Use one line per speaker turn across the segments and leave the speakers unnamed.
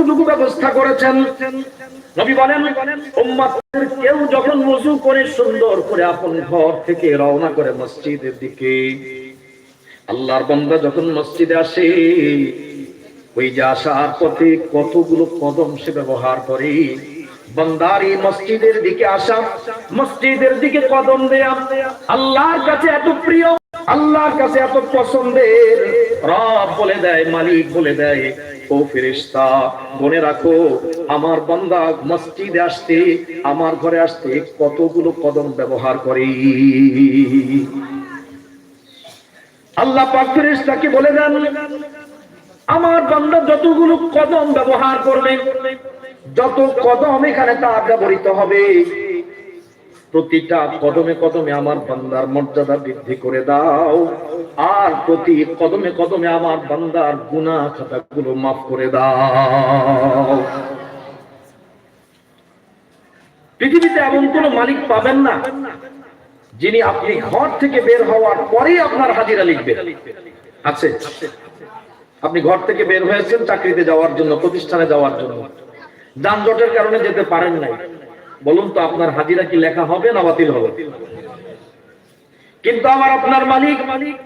কতটুকু ব্যবস্থা করেছেন? নবী বলেন, উম্মতের কেউ যখন ওযু করে সুন্দর করে আপন ঘর থেকে রওনা করে মসজিদের দিকে, আল্লাহর বান্দা যখন মসজিদে আসে, ওই যে আসার পথে কতগুলো কদম সে ব্যবহার করে। বান্দারি মসজিদের দিকে আসা, মসজিদের দিকে কদম দেয়া, আল্লাহর কাছে এত প্রিয়, আল্লাহর কাছে এত পছন্দের। রব বলে দেয়, মালিক বলে দেয় ও ফেরেশতা, মনে রাখো, আমার বান্দা মসজিদে আসতে, আমার ঘরে আসতে কতগুলো কদম ব্যবহার করে। আল্লাহ পাক ফেরেশতাকে বলে দেন, আমার বান্দা যতগুলো কদম ব্যবহার করবে, যত কদম এখানে তার ব্যবহৃত হবে। প্রতিটা কদমে কদমে আমার বান্দার মর্যাদা বৃদ্ধি করে দাও। আর প্রতি কদমে কদমে আমার বান্দার গুণা খাতাগুলো মাফ করে দাও। পৃথিবীতে এমন কোন মালিক পাবেন না, যিনি আপনি ঘর থেকে বের হওয়ার পরেই আপনার হাজিরা লিখবেন। আছে। আপনি ঘর থেকে বের হয়েছেন চাকরিতে যাওয়ার জন্য, প্রতিষ্ঠানে যাওয়ার জন্য। যানজটের কারণে যেতে পারেন নাই। বলুন তো আপনার হাজিরা কি লেখা হবে না বাতিল হবে? কিন্তু আমার আপনার মালিক মালিক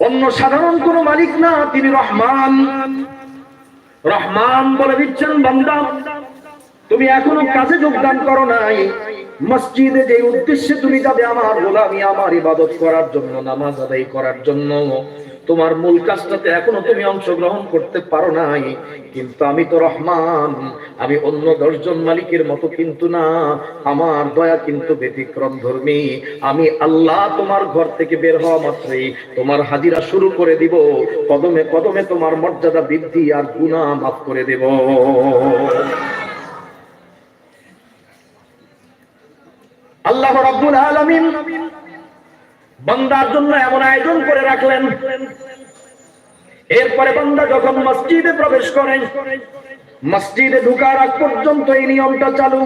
অন্য সাধারণ কোন মালিক না, তিনি রহমান। রহমান বলে দিচ্ছেন, বান্দা, তুমি এখনও কাজে যোগদান করো নাই। মসজিদে যে উদ্দেশ্যে তুমি যাবে আমার গোলামি, আমার ইবাদত করার জন্য, নামাজ আদায় করার জন্য। তোমার মূল কাজটাতে এখনও তুমি অংশগ্রহণ করতে পারো নাই। কিন্তু আমি তো রহমান, আমি অন্য দশজন মালিকের মতো কিন্তু না, আমার দয়া কিন্তু ব্যতিক্রম ধর্মী। আমি আল্লাহ তোমার ঘর থেকে বের হওয়া মাত্রই তোমার হাজিরা শুরু করে দিব। কদমে কদমে তোমার মর্যাদা বৃদ্ধি আর গুণা মাফ করে দেব। আল্লাহ রাব্বুল আলামিন বান্দার জন্য এমন আয়োজন করে রাখলেন। এরপরে বান্দা যখন মসজিদে প্রবেশ করেন মসজিদে ঢুকার আগ পর্যন্ত এই নিয়মটা চালু।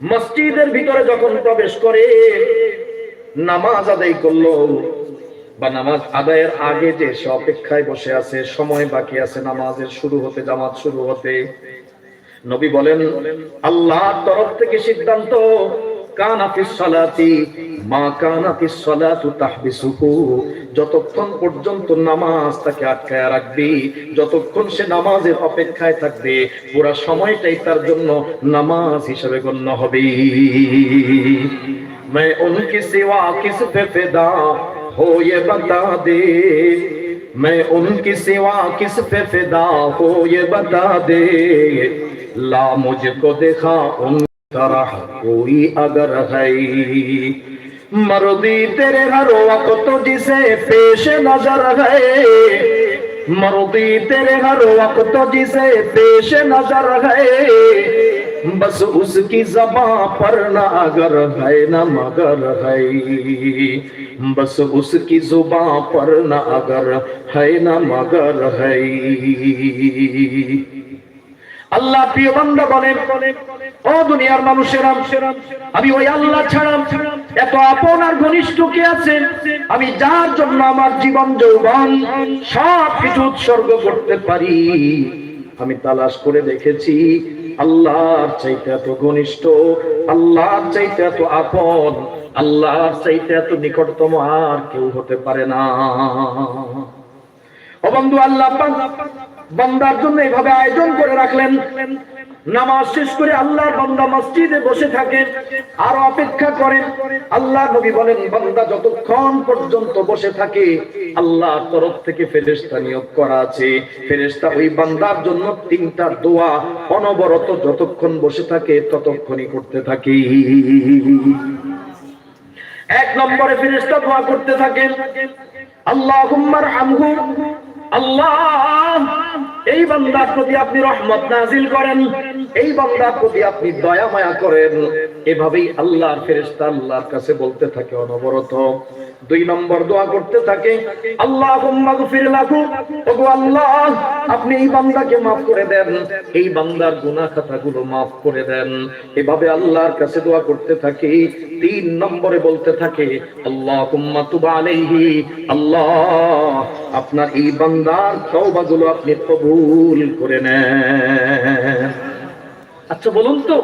মসজিদের ভিতরে যখন প্রবেশ করে, নামাজ আদায় করল বা নামাজ আদায়ের আগে যে সে অপেক্ষায় বসে আছে, সময় বাকি আছে, নামাজের শুরু হতে, জামাত শুরু হতে, নবী বলেন, আল্লাহর তরফ থেকে সিদ্ধান্ত কানাফিস সালাতি মা কানাফিস সালাতু তাহবিসুহু যতক্ষণ পর্যন্ত নামাজ তাকে আটকায় রাখবে যতক্ষণ সে নামাজের অপেক্ষায় থাকবে পুরা সময়টাই তার জন্য নামাজ হিসেবে গণ্য হবে मैं उनकी सिवा किस पे फिदा हो ये बता दे मैं उनकी सिवा किस पे फिदा हो ये बता दे ला मुझको देखा उन तरह कोई अगर है। मर्दी तेरे हर वक्त जिसे पेश नज़र है। मरुदी तेरे हर वक्त जिसे पेश नज़र है। बस उसकी जबा पर ना अगर है, न मगर है। बस उसकी जुबा पर ना अगर है, न मगर है। আল্লাহ প্রিয় বান্দা বলেন ও দুনিয়ার মানুষেরা, আমি ওই আল্লাহ ছাড়া এত আপন আর ঘনিষ্ঠ কে আছে আমি যার জন্য আমার জীবন, যৌবন সব কিছু উৎসর্গ করতে পারি। আমি তালাশ করে দেখেছি, আল্লাহর চাইতে এত ঘনিষ্ঠ, আল্লাহর চাইতে এত আপন, আল্লাহর চাইতে এত নিকটতম আর কেউ হতে পারে না। ও বন্ধু, আল্লাহ বান্দার জন্য এইভাবে আয়োজন করে রাখলেন। নামাজ শেষ করে আল্লাহর বান্দা মসজিদে বসে থাকে, আর অপেক্ষা করেন আল্লাহ নবী বলেন, বান্দা যতক্ষণ পর্যন্ত বসে থাকে, আল্লাহর তরফ থেকে ফেরেশতা নিয়োগ করা আছে। ফেরেশতা ওই বান্দার জন্য তিনটা দোয়া অনবরত যতক্ষণ বসে থাকে, ততক্ষণই করতে থাকে। এক নম্বরে ফেরেশতা দোয়া করতে থাকেন হামহু আল্লাহ এই বান্দার প্রতি আপনি রহমত নাজিল করেন, এই বান্দার প্রতি আপনি দয়া মায়া করেন। এভাবেই আল্লাহর ফেরেশতা আল্লাহর কাছে বলতে থাকে অনবরত। দুই নম্বর দোয়া করতে থাকে আল্লাহ আল্লাহ, আপনি এই বান্দাকে মাফ করে দেন। এই বান্দার গুনাহ খাতাগুলো মাফ করে দেন। এভাবে আল্লাহর কাছে দোয়া করতে থাকি, তিন নম্বরে বলতে থাকে আল্লাহ আলাইহি। আল্লাহ, আপনার এই বান্দার তওবাগুলো আপনি কবুল করে নেন। আচ্ছা বলুন তো,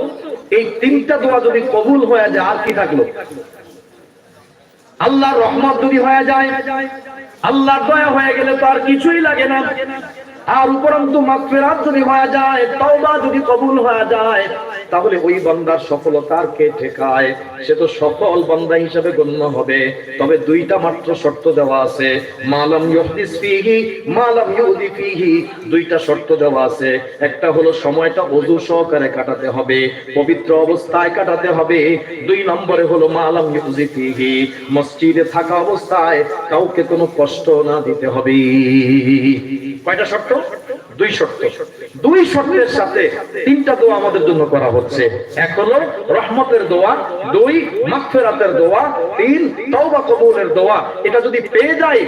এই তিনটা দোয়া যদি কবুল হয়ে যায়, আর কি থাকল? আল্লাহর রহমত যদি হয়ে যায়, আল্লাহর দয়া হয়ে গেলে তো আর কিছুই লাগে না। আর উপরন্তু মাগফিরাত যদি হয়ে যায়, তওবা যদি কবুল হয়ে যায় তাহলে ওই বান্দার সফলতার কে ঠেকায়? সে তো সফল বান্দা হিসেবে গণ্য হবে। তবে দুইটা মাত্র শর্ত দেওয়া আছে। মালাম ইউহদিস ফিহি মালাম ইউদি ফিহি। দুইটা শর্ত দেওয়া আছে। একটা হলো সময়টা ওযু সহকারে কাটাতে হবে, পবিত্র অবস্থায় কাটাতে হবে। দুই নম্বরে হলো মালাম ইউদি ফিহি, মসজিদে থাকা অবস্থায় কাউকে কোনো কষ্ট না দিতে হবে। কয়টা শর্ত? দুই শর্ত। দুই শর্তের সাথে তিনটা দোয়া আমাদের জন্য করা হচ্ছে। এক হলো রহমতের দোয়া, দুই মাগফিরাতের দোয়া, তিন তওবা কবুলের দোয়া। এটা যদি পেয়ে যাই,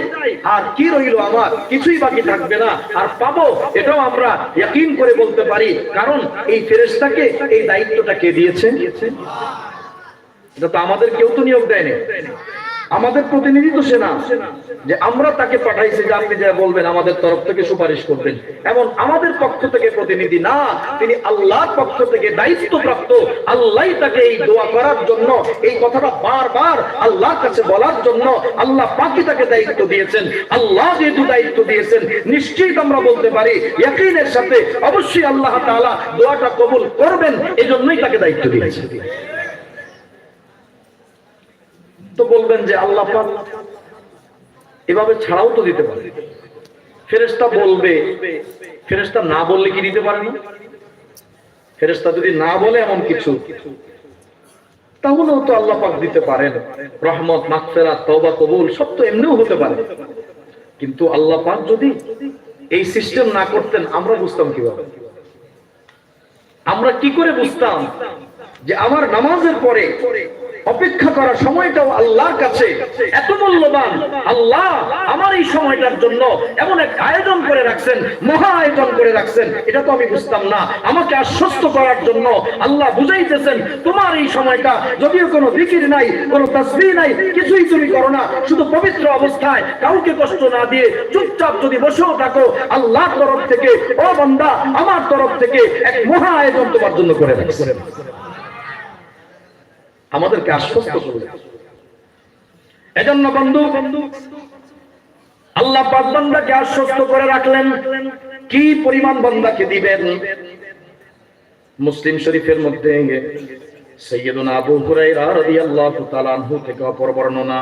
আর কি রইল আমার? কিছুই বাকি থাকবে না। আর পাবো, এটাও আমরা ইয়াকিন করে বলতে পারি। কারণ এই ফেরেশতাকে, এই দায়িত্বটা কে দিয়েছে? এটা তো আমাদের কেউ তো নিয়োগ দেয়নি। আমাদের প্রতিনিধি তো সেনা। যে আমরা তাকে পাঠাইছি যে আপনি যা বলবেন আমাদের তরফ থেকে সুপারিশ করবেন। এমন আমাদের পক্ষ থেকে প্রতিনিধি না, তিনি আল্লাহর পক্ষ থেকে দায়িত্ব প্রাপ্ত আল্লাহ তাকে এই দোয়া করার জন্য, এই কথাটা বারবার আল্লাহর কাছে বলার জন্য আল্লাহ পাকি তাকে দায়িত্ব দিয়েছেন। আল্লাহ যেহেতু দায়িত্ব দিয়েছেন নিশ্চিত আমরা বলতে পারি, ইয়াকিনের সাথে অবশ্যই আল্লাহ তাআলা দোয়াটা কবুল করবেন, এজন্যই তাকে দায়িত্ব দিয়েছেন। তো বলবেন যে আল্লাহ এভাবে ছাড়াও তো দিতে পারে। ফেরেস্তা বলবে ফেরেস্তা না বললে কি দিতে পারে না? ফেরেস্তা যদি না বলে এমন কিছু, তাহলেও তো আল্লাহ পাক দিতে পারেন। রহমত, মাগফিরাত, তওবা, কবুল, সব তো এমনিও হতে পারে। কিন্তু আল্লাহ পাক যদি এই সিস্টেম না করতেন, আমরা বুঝতাম কীভাবে? আমরা কি করে বুঝতাম যে আমার নামাজের পরে অপেক্ষা করার সময়টাও আল্লাহর কাছে এত মূল্যবান। আল্লাহ আমার এই সময়টার জন্য এমন এক আয়োজন করে রাখছেন, মহা আয়োজন করে রাখছেন। এটা তো আমি বুঝতাম না। আমাকে আশ্বস্ত করার জন্য আল্লাহ বুঝাইতেছেন, তোমার এই সময়টা যদিও কোনো বিকির নাই, কোনো তসবি নাই, কিছুই তুমি করো না। শুধু পবিত্র অবস্থায় কাউকে কষ্ট না দিয়ে চুপচাপ যদি বসেও থাকো, আল্লাহর তরফ থেকে, ও বান্দা, আমার তরফ থেকে এক মহা আয়োজন তোমার জন্য করে রাখছে। আমাদেরকে আশ্বস্ত করবে এজন্য বন্ধু বন্ধু আল্লাহ পাক বান্দাকে আশ্বস্ত করে রাখলেন কি পরিমাণ বান্দাকে দিবেন মুসলিম শরীফের মধ্যে সৈয়দুনা আবু হুরাইরা রাদিয়াল্লাহু তাআলা আনহু থেকে অপর বর্ণনা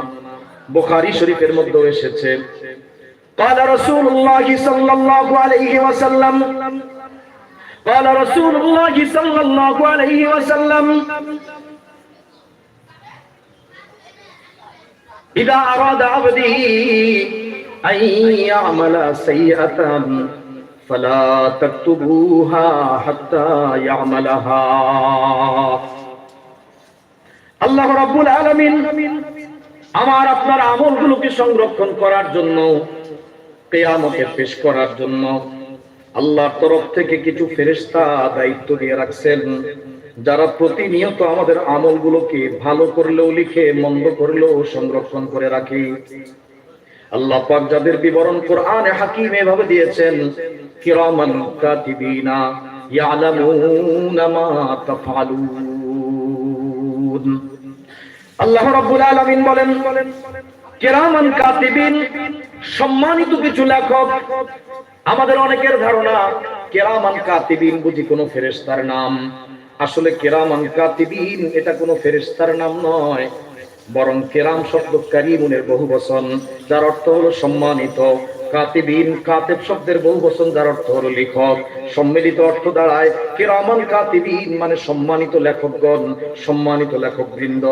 বুখারী শরীফের মধ্যে এসেছে قال رسول الله صلى الله عليه وسلم قال رسول الله صلى الله عليه وسلم إذا أراد عبدي أن يعمل سيئة فلا تكتبوها حتى يعملها আল্লাহ রাব্বুল আলামিন আমার আপনার আমলগুলোকে সংরক্ষণ করার জন্য কিয়ামতে পেশ করার জন্য আল্লাহর তরফ থেকে কিছু ফেরেশতা দায়িত্ব দিয়ে রাখছেন যারা প্রতিনিয়ত আমাদের আমলগুলোকে ভালো করলেও লিখে, মন্দ করলেও সংরক্ষণ করে রাখি। আল্লাহ পাক যাদের বিবরণ কোরআনে হাকিম এভাবে দিয়েছেন, কিরামান কাতিবিনা ইয়ালামুনা মা তাফআলুন। আল্লাহ রাব্বুল আলামিন বলেন কাতিবিন, সম্মানিত কিছু লেখক, আমাদের অনেকের ধারণা, কেরামান কাতিবিন বুঝি কোনো ফেরেশতার নাম। আসলে কেরামান কাতিবিন এটা কোনো ফেরেস্তার নাম নয়। বরং কেরাম শব্দ কারিমুনের বহু বচন যার অর্থ হলো সম্মানিত। কাতিবিন কাতেব শব্দের বহু বচন যার অর্থ হলো লেখক। সম্মিলিত অর্থ দাঁড়ায় কেরামান কাতিবিন মানে সম্মানিত লেখকগণ, সম্মানিত লেখক বৃন্দ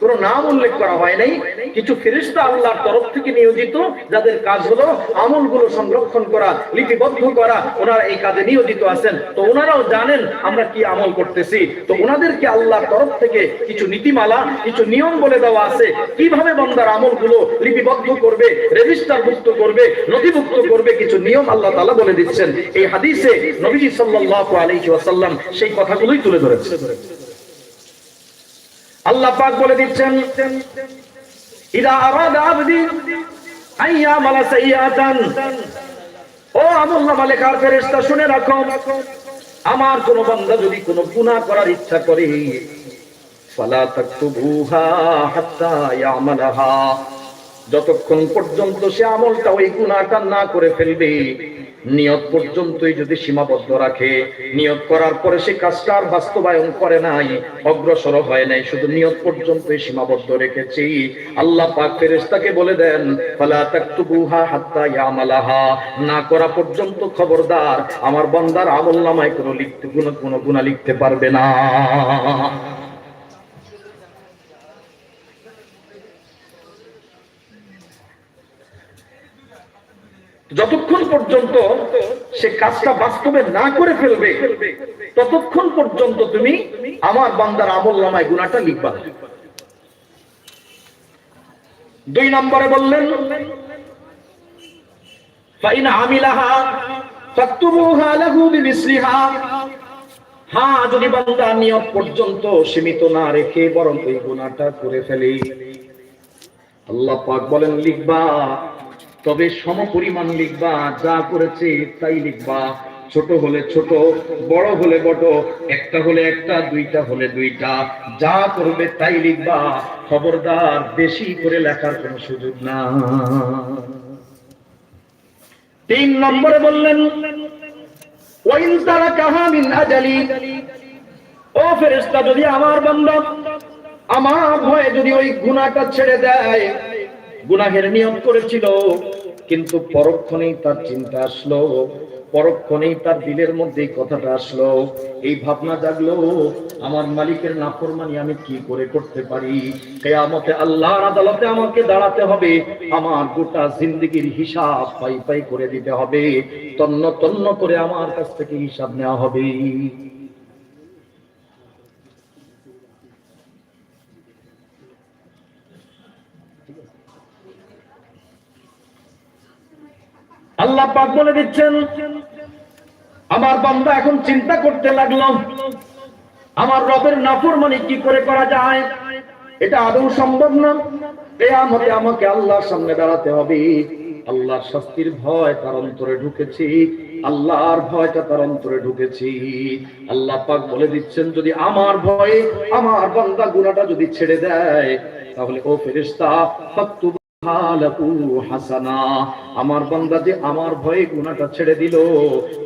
কোন নাম উল্লেখ করা হয় নাই। কিছু ফেরিস্তা আল্লাহর তরফ থেকে নিয়োজিত, যাদের কাজ হলো আমলগুলো সংরক্ষণ করা, লিপিবদ্ধ করা, ওনারা এই কাজে নিয়োজিত আছেন। তো ওনারাও জানেন আমরা কি আমল করতেছি। তো ওনাদেরকে আল্লাহর তরফ থেকে কিছু নীতিমালা, কিছু নিয়ম বলে দেওয়া আছে। কীভাবে বন্দার আমলগুলো লিপিবদ্ধ করবে রেজিস্টার মুক্ত করবে, নথিভুক্ত করবে, কিছু নিয়ম আল্লাহ তালা বলে দিচ্ছেন। এই হাদিসে নবীজি আলাইহি ওয়াসাল্লাম সেই কথাগুলোই তুলে ধরেছে আল্লাহ পাক বলে দিচ্ছেন, ইদা আরাদা আবদি আইয়া মালা সাইয়াতান ও আমল নামা লেখার ফেরেশতা, শুনে রাখো, আমার কোন বান্দা যদি কোনো গুনাহ করার ইচ্ছা করে, ফালা তাকতুবুহা হাত্তা ইয়ামালাহা। যতক্ষণ পর্যন্ত সে আমলটা ওই গুনাহটা না করে ফেলবে নিয়ত পর্যন্তই যদি সীমাবদ্ধ রাখে, নিয়ত করার পরে সে কাজটা আর বাস্তবায়ন করে নাই, অগ্রসর হয় নাই, শুধু নিয়ত পর্যন্তই সীমাবদ্ধ রেখেছি। আল্লাহ পাক ফেরেশতাকে বলে দেন, ফালা তাকতুবুহা হাত্তা ইয়ামালাহা। না করা পর্যন্ত খবরদার, আমার বান্দার আমলনামায় কোনো লিখতে কোনো কোনো গুনাহ লিখতে পারবে না। যতক্ষণ পর্যন্ত সে কাজটা বাস্তবে না করে ফেলবে, ততক্ষণ পর্যন্ত তুমি আমার বান্দার আমল নামায় গুণাটা লিখবা। দুই নম্বরে বললেন হ্যাঁ যদি বান্দা নিয়ত পর্যন্ত সীমিত না রেখে বরং ওই গুণাটা করে ফেলে। আল্লাহ পাক বলেন, লিখবা। তবে সম পরিমাণ লিখবা যা করেছে তাই লিখবা। ছোট হলে ছোট, বড় হলে বড়, একটা হলে একটা, দুইটা হলে দুইটা। যা করবে তাই লিখবা। খবরদার, বেশি করে লেখার কোনো সুযোগ না। তিন নম্বরে বললেন, ওয়াইন তারাকাহা মিন আজালি। ও ফেরেশতা, যদি আমার বান্দা আমার ভয়ে যদি ওই গুনাহটা ছেড়ে দেয় গুনাহের নিয়ম করেছিল, কিন্তু পরক্ষণেই তার চিন্তা আসলো পরক্ষণেই তার দিলের মধ্যে কথাটা আসলো। এই ভাবনা জাগলো, আমার মালিকের নাফরমানি আমি কি করে করতে পারি? কেয়ামতে আল্লাহর আদালতে আমাকে দাঁড়াতে হবে, আমার গোটা জিন্দগির হিসাব পাই পাই করে দিতে হবে, তন্ন তন্ন করে আমার কাছ থেকে হিসাব নেওয়া হবে। আল্লাহ পাক বলে দিচ্ছেন, আমার বান্দা এখন চিন্তা করতে লাগল, আমার রবের নাফরমানি কি করে করা যায়? এটা আদৌ সম্ভব না? কেয়ামতে আমাকে আল্লাহর সামনে দাঁড়াতে হবে। আল্লাহর শাস্তির ভয় তার অন্তরে ঢুকেছি। আল্লাহর ভয়টা তার অন্তরে ঢুকেছি। আল্লাহ পাক বলে দিচ্ছেন, যদি আমার ভয়ে আমার বান্দা গুনাহটা যদি ছেড়ে দেয়, তাহলে ও ফেরেশতা আমার বন্দা যে আমার ভয়ে গুণাটা ছেড়ে দিল,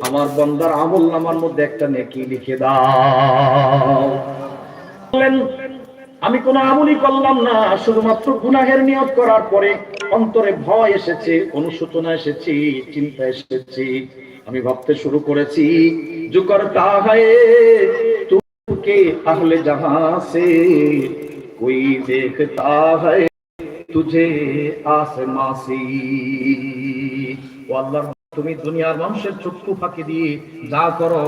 আমার বন্দার আমল আমার মধ্যে একটা নেকি লিখে দাও। আমি কোন আমলই করলাম না, শুধুমাত্র গুনাহের নিয়োগ করার পরে অন্তরে ভয় এসেছে, অনুশোচনা এসেছে, চিন্তা এসেছে। আমি ভাবতে শুরু করেছি, জুকর তাহায় তুমকে আহলে জাহাঁ কই কোই দেখতা হয় তুঝে আসমাসি। ও আল্লাহর তুমি দুনিয়ার মানুষের চক্ষু ফাঁকি দিয়ে যা করো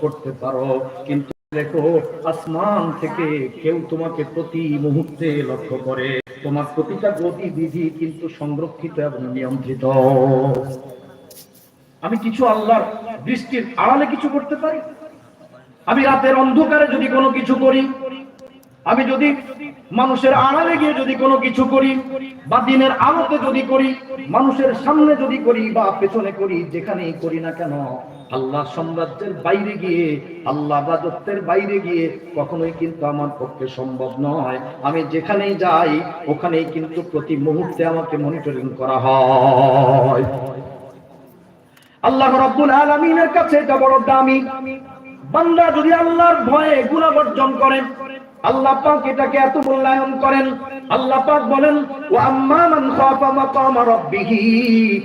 করতে পারো। কিন্তু দেখো, আসমান থেকে কেউ তোমাকে প্রতি মুহূর্তে লক্ষ্য করে। তোমার প্রতিটা গতিবিধি কিন্তু সংরক্ষিত এবং নিয়ন্ত্রিত। আমি কিছু আল্লাহর দৃষ্টির আড়ালে কিছু করতে পারি? আমি রাতের অন্ধকারে যদি কোনো কিছু করি আমি যদি মানুষের আড়ালে গিয়ে যদি কোনো কিছু করি, বা দিনের আলোতে যদি করি, মানুষের সামনে যদি করি, বা পেছনে করি, যেখানেই করি না কেন, আল্লাহ সাম্রাজ্যের বাইরে গিয়ে, আল্লাহ রাজত্বের বাইরে গিয়ে কখনোই কিন্তু আমার পক্ষে সম্ভব নয়। আমি যেখানেই যাই, ওখানেই কিন্তু প্রতি মুহূর্তে আমাকে মনিটরিং করা হয়। আল্লাহ রাব্বুল আলামিনের কাছে এটা বড় দামি। বান্দা যদি আল্লাহর ভয়ে গুনাহ বর্জন করেন আল্লাহ পাক এটাকে এত মূল্যায়ন করেন। আল্লাহ পাক বলেন, ওয়া আম্মা মান খাফা মাকামা রাব্বিহি।